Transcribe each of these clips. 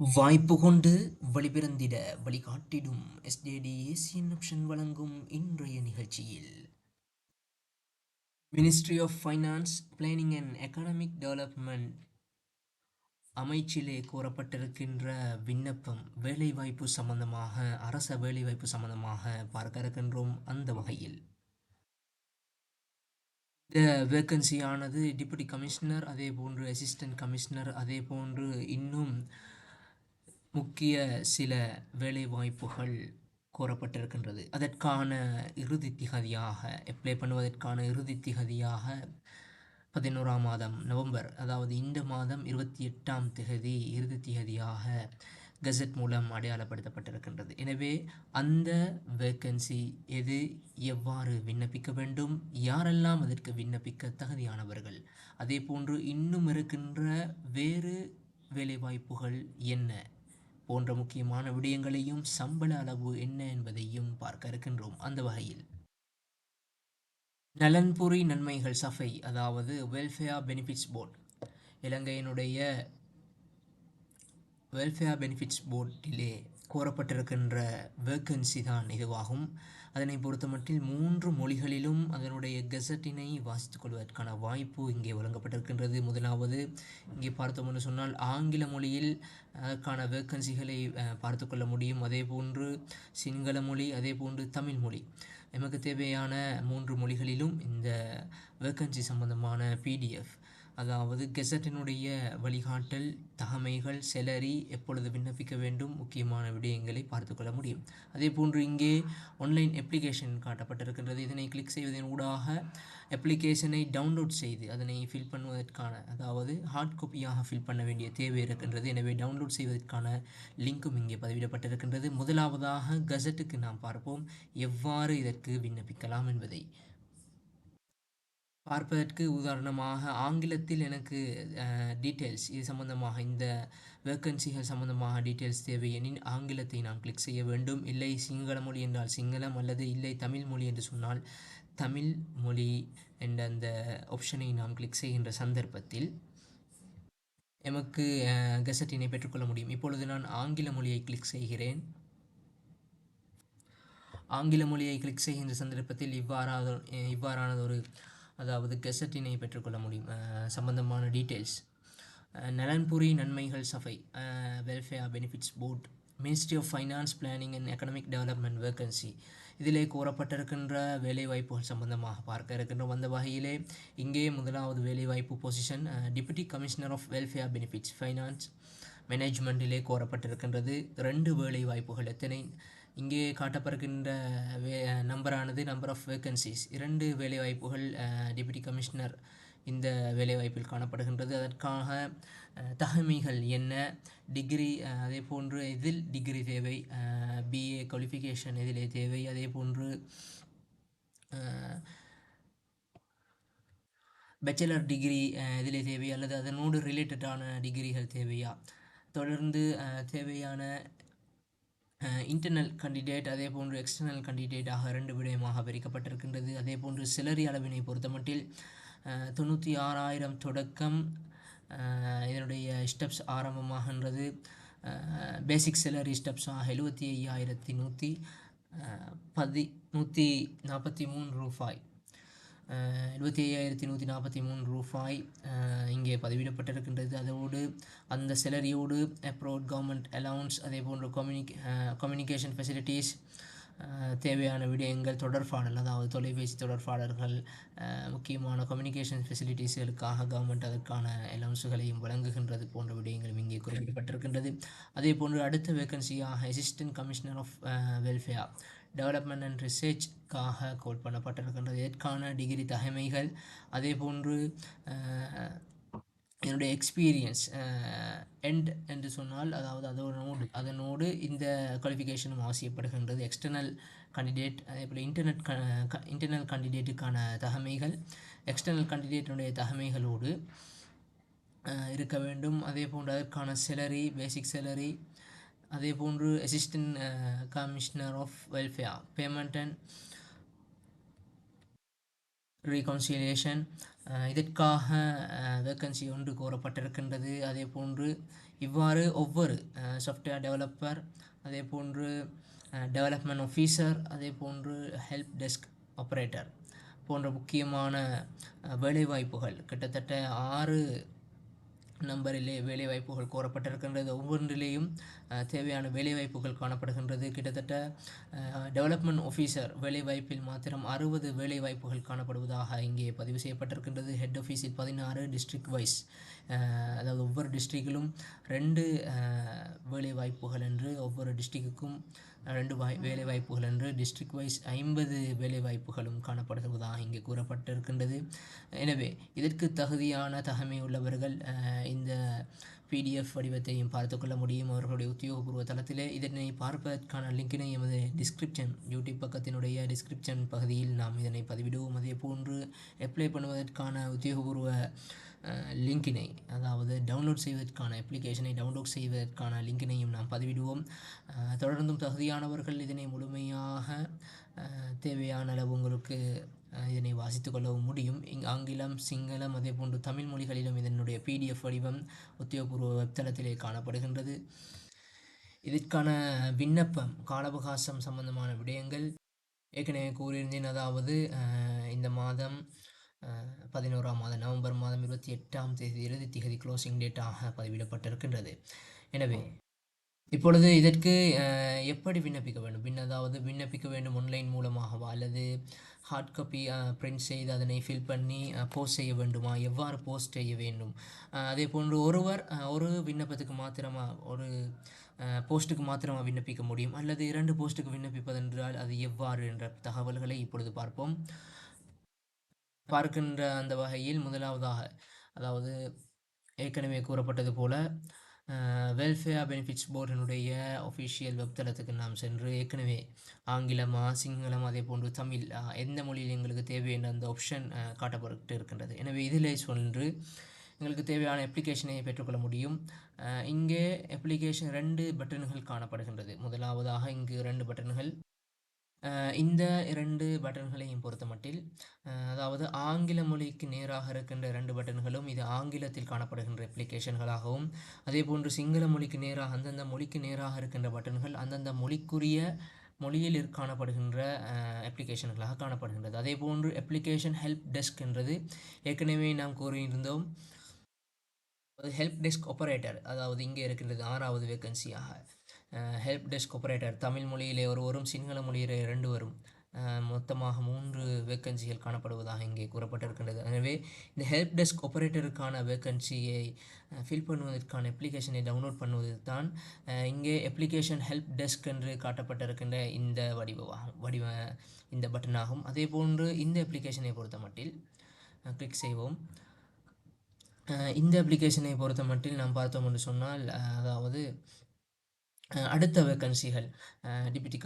வாய்ப்பு கொண்டு வழிபிறந்திட வழிகாட்டிடும் எஸ்டேடி Asian option வழங்கும் இன்றைய நிகழ்ச்சியில். Ministry of finance planning and economic development அமைச்சிலே கூறப்பட்டிருக்கின்ற விண்ணப்பம் வேலைவாய்ப்பு சம்பந்தமாக அரச வேலைவாய்ப்பு சம்பந்தமாக பார்க்க இருக்கின்றோம் அந்த வகையில். இந்த வேக்கன்சியானது டிப்யூட்டி கமிஷனர் அதே போன்று அசிஸ்டன்ட் கமிஷனர் அதே போன்று இன்னும் முக்கிய சில வேலைவாய்ப்புகள் கோரப்பட்டிருக்கின்றது அதற்கான இறுதி திகதியாக அப்ளை பண்ணுவதற்கான இறுதி திகதியாக பதினோராம் மாதம் நவம்பர் அதாவது இந்த மாதம் இருபத்தி எட்டாம் திகதி இறுதி திகதியாக கெசட் மூலம் அடையாளப்படுத்தப்பட்டிருக்கின்றது. எனவே அந்த வேக்கன்சி எது எவ்வாறு விண்ணப்பிக்க வேண்டும் யாரெல்லாம் அதற்கு விண்ணப்பிக்க தகுதியானவர்கள் அதே போன்று இன்னும் இருக்கின்ற வேறு வேலைவாய்ப்புகள் என்ன போன்ற முக்கியமான விடயங்களையும் சம்பள அளவு என்ன என்பதையும் பார்க்க இருக்கின்றோம். அந்த வகையில். நலன்புரி நன்மைகள் சஃபை அதாவது வெல்ஃபேர் பெனிஃபிட்ஸ் போர்ட் இலங்கையினுடைய வெல்ஃபேர் பெனிஃபிட்ஸ் போர்ட்டிலே கோரப்பட்டிருக்கின்ற வேக்கன்சி தான் இதுவாகும். அதனை பொறுத்தமட்டில் மூன்று மொழிகளிலும் அதனுடைய கெசட்டினை வாசித்துக் கொள்வதற்கான வாய்ப்பு இங்கே வழங்கப்பட்டிருக்கின்றது. முதலாவது இங்கே பார்த்தோம்னு சொன்னால் ஆங்கில மொழியில் அதற்கான வேக்கன்சிகளை பார்த்து கொள்ள முடியும். அதே போன்று சிங்கள மொழி அதே போன்று தமிழ் மொழி. நமக்கு தேவையான மூன்று மொழிகளிலும் இந்த வேக்கன்சி சம்பந்தமான பிடிஎஃப் அதாவது கெசட்டினுடைய வழிகாட்டல் தகமைகள் செலரி எப்பொழுது விண்ணப்பிக்க வேண்டும் முக்கியமான விடயங்களை பார்த்துக்கொள்ள முடியும். அதே போன்று இங்கே ஆன்லைன் அப்ளிகேஷன் காட்டப்பட்டிருக்கின்றது. இதனை கிளிக் செய்வதன் ஊடாக அப்ளிகேஷனை டவுன்லோட் செய்து அதனை ஃபில் பண்ணுவதற்கான அதாவது ஹார்ட் காப்பியாக ஃபில் பண்ண வேண்டிய தேவை இருக்கின்றது. எனவே டவுன்லோட் செய்வதற்கான லிங்க்கும் இங்கே பதிவிடப்பட்டிருக்கின்றது. முதலாவதாக கெசட்டுக்கு நாம் பார்ப்போம். எவ்வாறு இதற்கு விண்ணப்பிக்கலாம் என்பதை. பார்ப்பதற்கு உதாரணமாக ஆங்கிலத்தில் எனக்கு டீட்டெயில்ஸ் இது சம்பந்தமாக இந்த வேக்கன்சிகள் சம்பந்தமாக டீட்டெயில்ஸ் தேவை எனின் ஆங்கிலத்தை நான் கிளிக் செய்ய வேண்டும். இல்லை சிங்கள மொழி என்றால் சிங்களம் அல்லது இல்லை தமிழ் மொழி என்று சொன்னால் தமிழ் மொழி என்ற அந்த ஆப்ஷனை நாம் கிளிக் செய்கின்ற சந்தர்ப்பத்தில் எமக்கு கெசட்டினை பெற்றுக்கொள்ள முடியும். இப்பொழுது நான் ஆங்கில மொழியை கிளிக் செய்கிறேன். ஆங்கில மொழியை கிளிக் செய்கின்ற சந்தர்ப்பத்தில் இவ்வாறான இவ்வாறானது ஒரு அதாவது கெசட்டினை பெற்றுக்கொள்ள முடியும் சம்பந்தமான டீட்டெயில்ஸ் நலன்புரி நன்மைகள் சஃபை welfare benefits board ministry of finance planning and economic development vacancy இதிலே கூறப்பட்டிருக்கின்ற வேலைவாய்ப்புகள் சம்பந்தமாக பார்க்க இருக்கின்றோம். அந்த வகையிலே இங்கே முதலாவது வேலைவாய்ப்பு position deputy commissioner of welfare benefits finance மேனேஜ்மெண்ட்டிலே கோரப்பட்டிருக்கின்றது ரெண்டு வேலை வாய்ப்புகள் எத்தனை? இங்கே காட்டப்படுகின்ற வே நம்பரானது நம்பர் ஆஃப் வேக்கன்சிஸ் இரண்டு வேலைவாய்ப்புகள் டிப்யூட்டி கமிஷனர் இந்த வேலைவாய்ப்பில் காணப்படுகின்றது. அதற்காக தகமைகள் என்ன? டிகிரி அதே போன்று எதில் டிகிரி தேவை பிஏ குவாலிஃபிகேஷன் எதிலே தேவை. அதே போன்று பேச்சுலர் டிகிரி இதிலே தேவை. அல்லது அதனோடு ரிலேட்டடான டிகிரிகள் தேவையா? தொடர்ந்து தேவையான இன்டர்னல் கண்டிடேட் அதே போன்று எக்ஸ்டர்னல் கண்டிடேட்டாக ரெண்டு விடயமாக பிரிக்கப்பட்டிருக்கின்றது அதே போன்று சிலரி அளவினை பொறுத்தமட்டில் தொண்ணூற்றி ஆறாயிரம் தொடக்கம் இதனுடைய ஸ்டெப்ஸ் ஆரம்பமாகின்றது. பேசிக் சிலரி ஸ்டெப்ஸாக எழுபத்தி ஐயாயிரத்தி நூற்றி பதி நூற்றி நாற்பத்தி மூணு ரூபாய். எழுபத்தி ஐயாயிரத்தி நூற்றி நாற்பத்தி மூணு ரூபாய் இங்கே பதிவிடப்பட்டிருக்கின்றது. அதோடு அந்த செலரியோடு அப்ரோட் கவர்மெண்ட் அலவுன்ஸ் அதே போன்ற கம்யூனிக் கம்யூனிகேஷன் ஃபெசிலிட்டிஸ் தேவையான விடயங்கள் தொடர்பாடல் அதாவது தொலைபேசி தொடர்பாடல்கள் முக்கியமான கம்யூனிகேஷன் ஃபெசிலிட்டிஸ்களுக்காக கவர்மெண்ட் அதற்கான அலவுன்ஸுகளையும் வழங்குகின்றது போன்ற விடயங்களும் இங்கே குறிப்பிடப்பட்டிருக்கின்றது. அதே போன்று அடுத்த வேக்கன்சியாக assistant commissioner of welfare development and ரிசர்ச்காக quote பண்ணப்பட்டிருக்கின்றது. இதற்கான டிகிரி தகைமைகள் அதே போன்று என்னுடைய எக்ஸ்பீரியன்ஸ் எண்ட் என்று சொன்னால் அதாவது அதனோடு அதனோடு இந்த குவாலிஃபிகேஷனும் அவசியப்படுகின்றது. எக்ஸ்டர்னல் கண்டிடேட் அதே போல் இன்டர்நெட் க இன்டர்னல் கண்டிடேட்டுக்கான தகமைகள் எக்ஸ்டர்னல் கண்டிடேட்டினுடைய தகமைகளோடு இருக்க வேண்டும். அதே போன்று அதற்கான செலரி பேசிக் செலரி அதே போன்று assistant commissioner of welfare payment and reconciliation இதற்காக uh, வேக்கன்சி ஒன்று கோரப்பட்டிருக்கின்றது. அதே போன்று இவ்வாறு ஒவ்வொரு சாஃப்ட்வேர் டெவலப்பர் அதே போன்று டெவலப்மெண்ட் ஆஃபீஸர் அதே போன்று ஹெல்ப் டெஸ்க் ஆப்ரேட்டர் போன்ற முக்கியமான uh, வேலைவாய்ப்புகள். கிட்டத்தட்ட ஆறு நம்பரிலே வேலைவாய்ப்புகள் கோரப்பட்டிருக்கின்றது. ஒவ்வொன்றிலேயும் தேவையான வேலைவாய்ப்புகள் காணப்படுகின்றது. கிட்டத்தட்ட டெவலப்மெண்ட் ஆஃபீஸர் வேலைவாய்ப்பில் மாத்திரம் அறுபது வேலைவாய்ப்புகள் காணப்படுவதாக இங்கே பதிவு செய்யப்பட்டிருக்கின்றது. ஹெட் ஆஃபீஸில் பதினாறு டிஸ்ட்ரிக்ட் வைஸ் அதாவது ஒவ்வொரு டிஸ்ட்ரிக்டிலும் ரெண்டு வேலை வேலைவாய்ப்புகள் என்று ஒவ்வொரு டிஸ்ட்ரிக்ட்டுக்கும் ரெண்டு வாய் வேலைவாய்ப்புகள் என்று டிஸ்ட்ரிக்ட் வைஸ் ஐம்பது வேலைவாய்ப்புகளும் காணப்படுவதாக இங்கே கூறப்பட்டிருக்கின்றது. எனவே இதற்கு தகுதியான தகமை உள்ளவர்கள் இந்த பிடிஎஃப் வடிவத்தையும் பார்த்துக்கொள்ள முடியும். அவர்களுடைய உத்தியோகபூர்வ தளத்திலே இதனை பார்ப்பதற்கான லிங்கினை எமது டிஸ்கிரிப்ஷன் யூடியூப் பக்கத்தினுடைய டிஸ்கிரிப்ஷன் பகுதியில் நாம் இதனை பதிவிடுவோம். அதே போன்று அப்ளை பண்ணுவதற்கான உத்தியோகபூர்வ லிங்கினை அதாவது டவுன்லோட் செய்வதற்கான அப்ளிகேஷனை டவுன்லோட் செய்வதற்கான லிங்கினையும் நாம் பதிவிடுவோம். தொடர்ந்தும் தகுதியானவர்கள் இதனை முழுமையாக தேவையான அளவு உங்களுக்கு இதனை வாசித்து கொள்ளவும் முடியும். இங் ஆங்கிலம் சிங்களம் அதே போன்று தமிழ் மொழிகளிலும் இதனுடைய பிடிஎஃப் வடிவம் உத்தியோகபூர்வ வெப்தளத்திலே காணப்படுகின்றது. இதற்கான விண்ணப்பம் கால அவகாசம் சம்பந்தமான விடயங்கள். ஏற்கனவே கூறியிருந்தேன் அதாவது இந்த மாதம் பதினோராம் மாதம் நவம்பர் மாதம் இருபத்தி எட்டாம் தேதி இறுதி திகதி க்ளோசிங் டேட்டாக பதிவிடப்பட்டிருக்கின்றது. எனவே இப்பொழுது இதற்கு எப்படி விண்ணப்பிக்க வேண்டும்? பின் அதாவது விண்ணப்பிக்க வேண்டும் ஆன்லைன் மூலமாகவா? அல்லது ஹார்ட் காப்பி பிரிண்ட் செய்து அதனை ஃபில் பண்ணி போஸ்ட் செய்ய வேண்டுமா? எவ்வாறு போஸ்ட் செய்ய வேண்டும்? அதே போன்று ஒருவர் ஒரு விண்ணப்பத்துக்கு மாத்திரமா ஒரு போஸ்ட்டுக்கு மாத்திரமா விண்ணப்பிக்க முடியும்? அல்லது இரண்டு போஸ்ட்டுக்கு விண்ணப்பிப்பதென்றால் அது எவ்வாறு? என்ற தகவல்களை இப்பொழுது பார்ப்போம். பார்க்கின்ற அந்த வகையில் முதலாவதாக அதாவது ஏற்கனவே கூறப்பட்டது போல வெல்ஃபேர் பெனிஃபிட்ஸ் போர்டினுடைய ஒஃபிஷியல் வெப்தளத்துக்கு நாம் சென்று ஏற்கனவே ஆங்கிலமா சிங்களம் அதே போன்று தமிழ் எந்த மொழியில் எங்களுக்கு தேவை என்ற அந்த ஆப்ஷன் காட்டப்பட்டு இருக்கின்றது. எனவே இதில் சென்று எங்களுக்கு தேவையான அப்ளிகேஷனை பெற்றுக்கொள்ள முடியும். இங்கே அப்ளிகேஷன் ரெண்டு பட்டன்கள் காணப்படுகின்றது. முதலாவதாக இங்கு ரெண்டு பட்டன்கள் இந்த இரண்டு பட்டன்களையும் பொறுத்தமட்டில் மட்டில் அதாவது ஆங்கில மொழிக்கு நேராக இருக்கின்ற இரண்டு பட்டன்களும் இது ஆங்கிலத்தில் காணப்படுகின்ற அப்ளிகேஷன்களாகவும் அதே போன்று சிங்கள மொழிக்கு நேராக அந்தந்த மொழிக்கு நேராக இருக்கின்ற பட்டன்கள் அந்தந்த மொழிக்குரிய மொழியில் காணப்படுகின்ற அப்ளிகேஷன்களாக காணப்படுகின்றது. அதே போன்று அப்ளிகேஷன் ஹெல்ப் டெஸ்க் என்றது ஏற்கனவே நாம் கூறியிருந்தோம். ஹெல்ப் டெஸ்க் ஆப்பரேட்டர் அதாவது இங்கே இருக்கின்றது ஆறாவது வேக்கன்சியாக ஹெல்ப் டெஸ்க் ஆப்ரேட்டர் தமிழ் மொழியிலே ஒருவரும் சிங்கள மொழியிலே இரண்டு வரும். மொத்தமாக மூன்று வேக்கன்சிகள் காணப்படுவதாக இங்கே கூறப்பட்டிருக்கின்றது. எனவே இந்த ஹெல்ப் டெஸ்க் ஆப்ரேட்டருக்கான வேக்கன்சியை ஃபில் பண்ணுவதற்கான அப்ளிகேஷனை டவுன்லோட் பண்ணுவது தான் இங்கே அப்ளிகேஷன் ஹெல்ப் டெஸ்க் என்று காட்டப்பட்டிருக்கின்ற இந்த வடிவமாகும் வடிவ இந்த பட்டனாகும் அதே போன்று இந்த அப்ளிகேஷனை பொறுத்த மட்டில் கிளிக் செய்வோம். இந்த அப்ளிகேஷனை பொறுத்த மட்டில் நாம் பார்த்தோம் என்று சொன்னால் அதாவது அடுத்த வேக்கன்சிகள் டிப்டி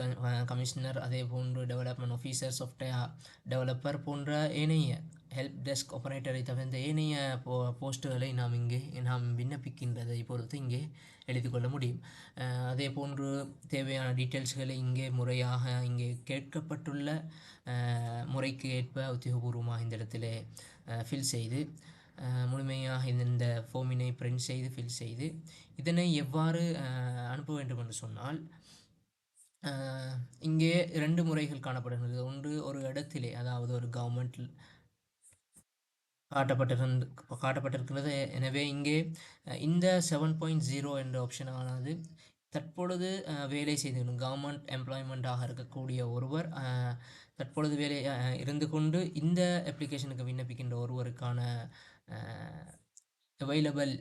கமிஷனர் அதே போன்று டெவலப்மெண்ட் ஆஃபீஸர் சாஃப்ட்வேர் டெவலப்பர் போன்ற ஏனைய ஹெல்ப் டெஸ்க் ஆப்ரேட்டரை தவிர்த்த ஏனைய போ போஸ்ட்டுகளை நாம் இங்கே நாம் விண்ணப்பிக்கின்றதை பொறுத்து இங்கே எழுதி கொள்ள முடியும். அதே போன்று தேவையான டீட்டெயில்ஸ்களை இங்கே முறையாக இங்கே கேட்கப்பட்டுள்ள முறைக்கு ஏற்ப உத்தியோகபூர்வமாக இந்த இடத்திலே ஃபில் செய்து முழுமையாக இந்த- இந்த ஃபோமினை பிரிண்ட் செய்து ஃபில் செய்து இதனை எவ்வாறு அனுப்ப வேண்டும் என்று சொன்னால் இங்கே இரண்டு முறைகள் காணப்படுகிறது ஒன்று ஒரு இடத்திலே அதாவது ஒரு கவர்மெண்ட் காட்டப்பட்டிருந்த காட்டப்பட்டிருக்கிறது. எனவே இங்கே இந்த செவன் பாயிண்ட் ஜீரோ என்ற ஆப்ஷனானது தற்பொழுது வேலை செய்து கவர்மெண்ட் எம்ப்ளாய்மெண்ட்டாக இருக்கக்கூடிய ஒருவர் தற்பொழுது வேலை இருந்து கொண்டு இந்த அப்ளிகேஷனுக்கு விண்ணப்பிக்கின்ற ஒருவருக்கான அவைலபிள்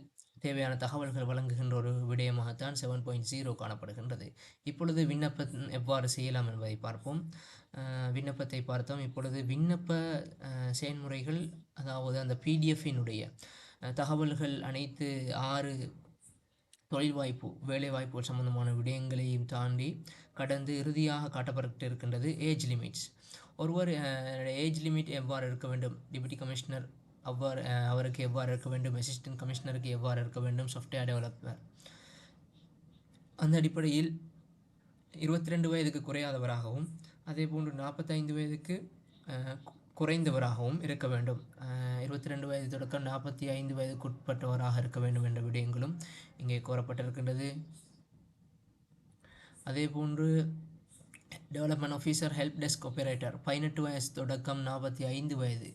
தேவையான தகவல்கள் வழங்குகின்ற ஒரு விடயமாகத்தான் செவன் பாயிண்ட் ஜீரோ காணப்படுகின்றது. இப்பொழுது விண்ணப்பம் எவ்வாறு செய்யலாம் என்பதை பார்ப்போம். விண்ணப்பத்தை பார்த்தோம். இப்பொழுது விண்ணப்ப செயல்முறைகள் அதாவது அந்த பிடிஎஃபினுடைய தகவல்கள் அனைத்து ஆறு தொழில் வாய்ப்பு வேலை சம்பந்தமான விடயங்களையும் தாண்டி கடந்து இறுதியாக காட்டப்பட்டு இருக்கின்றது ஏஜ் லிமிட்ஸ் ஒருவர் ஏஜ் லிமிட் எவ்வாறு இருக்க வேண்டும்? டிப்டி கமிஷனர் அவ்வாறு அவருக்கு எவ்வாறு இருக்க வேண்டும்? அசிஸ்டன்ட் கமிஷனருக்கு எவ்வாறு இருக்க வேண்டும்? சாஃப்ட்வேர் டெவலப்பர் அந்த அடிப்படையில் இருபத்தி ரெண்டு வயதுக்கு குறையாதவராகவும் அதே போன்று நாற்பத்தைந்து வயதுக்கு குறைந்தவராகவும் இருக்க வேண்டும். இருபத்தி ரெண்டு வயது தொடக்கம் நாற்பத்தி ஐந்து வயதுக்குட்பட்டவராக இருக்க வேண்டும் என்ற விடயங்களும் இங்கே கோரப்பட்டிருக்கின்றது அதே போன்று development officer help desk operator பதினெட்டு வயசு தொடக்கம் நாற்பத்தி ஐந்து வயது.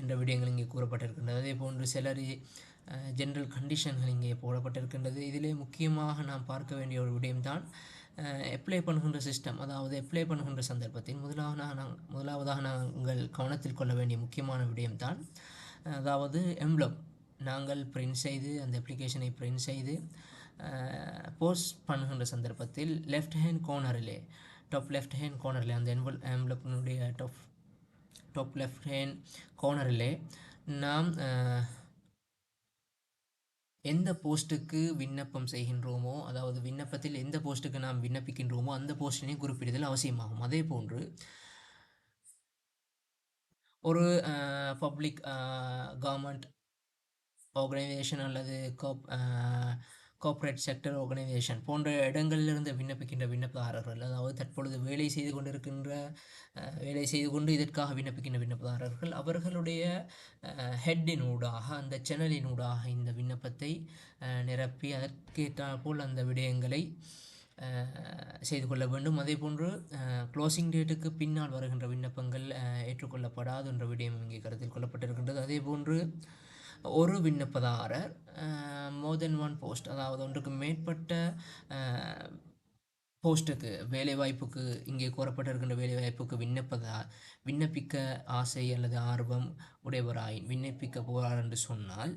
என்ற விடயங்கள் இங்கே கூறப்பட்டிருக்கின்றது. அதே போன்று சிலரி ஜென்ரல் கண்டிஷன்கள் இங்கே போடப்பட்டிருக்கின்றது. இதிலே முக்கியமாக நாம் பார்க்க வேண்டிய ஒரு விடயம்தான் அப்ளை பண்ணுகின்ற சிஸ்டம் அதாவது அப்ளை பண்ணுகின்ற சந்தர்ப்பத்தில் முதலாவதாக நாங்கள் முதலாவதாக நாங்கள் கவனத்தில் கொள்ள வேண்டிய முக்கியமான விடயம்தான் அதாவது எம்ப்ளம் நாங்கள் பிரிண்ட் செய்து அந்த அப்ளிகேஷனை பிரிண்ட் செய்து போஸ்ட் பண்ணுகின்ற சந்தர்ப்பத்தில் லெஃப்ட் ஹேண்ட் கோர்னரிலே டாப் லெஃப்ட் ஹேண்ட் கோர்னரில் அந்த என்வல் எம்ப்ளப்பினுடைய டாப் டாப் லெஃப்ட் ஹேண்ட் கோர்னரிலே நாம் எந்த போஸ்ட்டுக்கு விண்ணப்பம் செய்கின்றோமோ அதாவது விண்ணப்பத்தில் எந்த போஸ்ட்டுக்கு நாம் விண்ணப்பிக்கின்றோமோ அந்த போஸ்டினை குறிப்பிடுதல் அவசியமாகும். அதே போன்று ஒரு பப்ளிக் கவர்மெண்ட் ஆர்கனைசேஷன் அல்லது காப் கார்ப்பரேட் செக்டர் ஆர்கனைசேஷன் போன்ற இடங்களிலிருந்து விண்ணப்பிக்கின்ற விண்ணப்பதாரர்கள் அதாவது தற்பொழுது வேலை செய்து கொண்டிருக்கின்ற வேலை செய்து கொண்டு இதற்காக விண்ணப்பிக்கின்ற விண்ணப்பதாரர்கள் அவர்களுடைய ஹெட்டினூடாக அந்த சேனலின் ஊடாக இந்த விண்ணப்பத்தை நிரப்பி அதற்கேற்ற போல் அந்த விடயங்களை செய்து கொள்ள வேண்டும். அதே போன்று க்ளோசிங் டேட்டுக்கு பின்னால் வருகின்ற விண்ணப்பங்கள் ஏற்றுக்கொள்ளப்படாது என்ற விடயம் இங்கே கருத்தில் கொள்ளப்பட்டிருக்கின்றது. அதே போன்று ஒரு விண்ணப்பதாரர் மோர் தென் ஒன் போஸ்ட் அதாவது ஒன்றுக்கு மேற்பட்ட போஸ்ட்டுக்கு வேலைவாய்ப்புக்கு இங்கே கோரப்பட்டிருக்கின்ற வேலைவாய்ப்புக்கு விண்ணப்பதா விண்ணப்பிக்க ஆசை அல்லது ஆர்வம் உடையவராயின் விண்ணப்பிக்க போகிறார் என்று சொன்னால்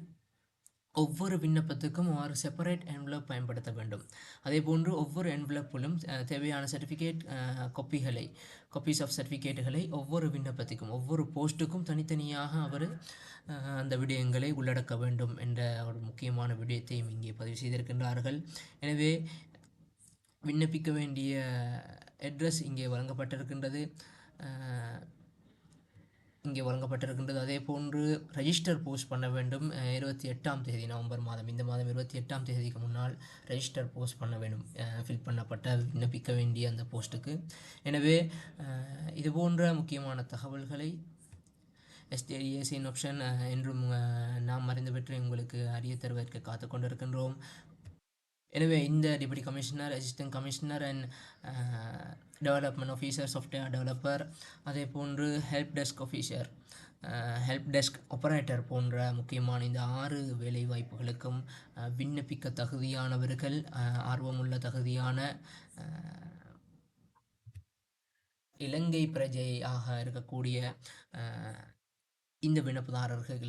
ஒவ்வொரு விண்ணப்பத்துக்கும் ஒரு செப்பரேட் என்வலப் பயன்படுத்த வேண்டும். அதே போன்று ஒவ்வொரு என்வலப்பிலும் தேவையான சர்டிஃபிகேட் கொப்பிகளை கொப்பீஸ் ஆஃப் சர்டிஃபிகேட்டுகளை ஒவ்வொரு விண்ணப்பத்துக்கும் ஒவ்வொரு போஸ்ட்டுக்கும் தனித்தனியாக அவர் அந்த விடயங்களை உள்ளடக்க வேண்டும் என்ற ஒரு முக்கியமான விடயத்தையும் இங்கே பதிவு செய்திருக்கின்றார்கள். எனவே விண்ணப்பிக்க வேண்டிய அட்ரஸ் இங்கே வழங்கப்பட்டிருக்கின்றது. இங்கே வழங்கப்பட்டிருக்கின்றது. அதே போன்று ரெஜிஸ்டர் போஸ்ட் பண்ண வேண்டும். இருபத்தி எட்டாம் தேதி நவம்பர் மாதம். இந்த மாதம் இருபத்தி எட்டாம் தேதிக்கு முன்னால் ரெஜிஸ்டர் போஸ்ட் பண்ண வேண்டும். ஃபில் பண்ணப்பட்ட விண்ணப்பிக்க வேண்டிய அந்த போஸ்ட்டுக்கு எனவே இது போன்ற முக்கியமான தகவல்களை எஸ்டிஏசின் ஆப்ஷன் என்றும் நாம் மறைந்து பெற்று உங்களுக்கு அறிய தருவதற்கு காத்து கொண்டிருக்கின்றோம். எனவே இந்த deputy commissioner assistant commissioner and development officer software developer அதே போன்று help desk officer help desk operator போன்ற முக்கியமான இந்த ஆறு வேலை வாய்ப்புகளுக்கும் விண்ணப்பிக்க தகுதியானவர்கள் ஆர்வமுள்ள தகுதியான இலங்கை பிரஜையாக இருக்கக்கூடிய இந்த விண்ணப்பதாரர்கள்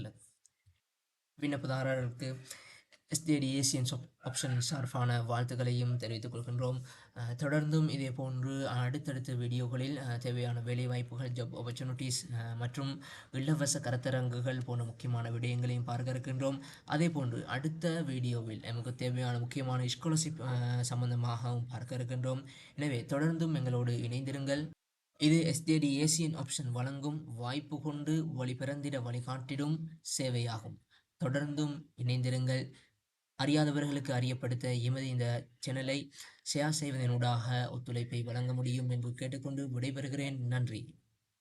விண்ணப்பதாரர்களுக்கு எஸ்டிடி ஏசியன்ஸ் ஆப்ஷன் சார்பான வாழ்த்துக்களையும் தெரிவித்துக் கொள்கின்றோம். தொடர்ந்தும் இதே போன்று அடுத்தடுத்த வீடியோகளில் தேவையான வேலைவாய்ப்புகள் ஜப் ஆப்பர்ச்சுனிட்டிஸ் மற்றும் இலவச கருத்தரங்குகள் போன்ற முக்கியமான விடயங்களையும் பார்க்க இருக்கின்றோம். அதே போன்று அடுத்த வீடியோவில் நமக்கு தேவையான முக்கியமான ஸ்காலர்ஷிப் சம்பந்தமாகவும் பார்க்க இருக்கின்றோம். எனவே தொடர்ந்தும் எங்களோடு இணைந்திருங்கள். இது எஸ்டிடி ஏசியன் ஆப்ஷன் வழங்கும் வாய்ப்பு கொண்டு வழிபிறந்திட வழிகாட்டிடும் சேவையாகும். தொடர்ந்தும் இணைந்திருங்கள். அறியாதவர்களுக்கு அறியப்படுத்த எமது இந்த சேனலை ஷேர் செய்வதனூடாக ஒத்துழைப்பை வழங்க முடியும் என்று கேட்டுக்கொண்டு விடைபெறுகிறேன். நன்றி.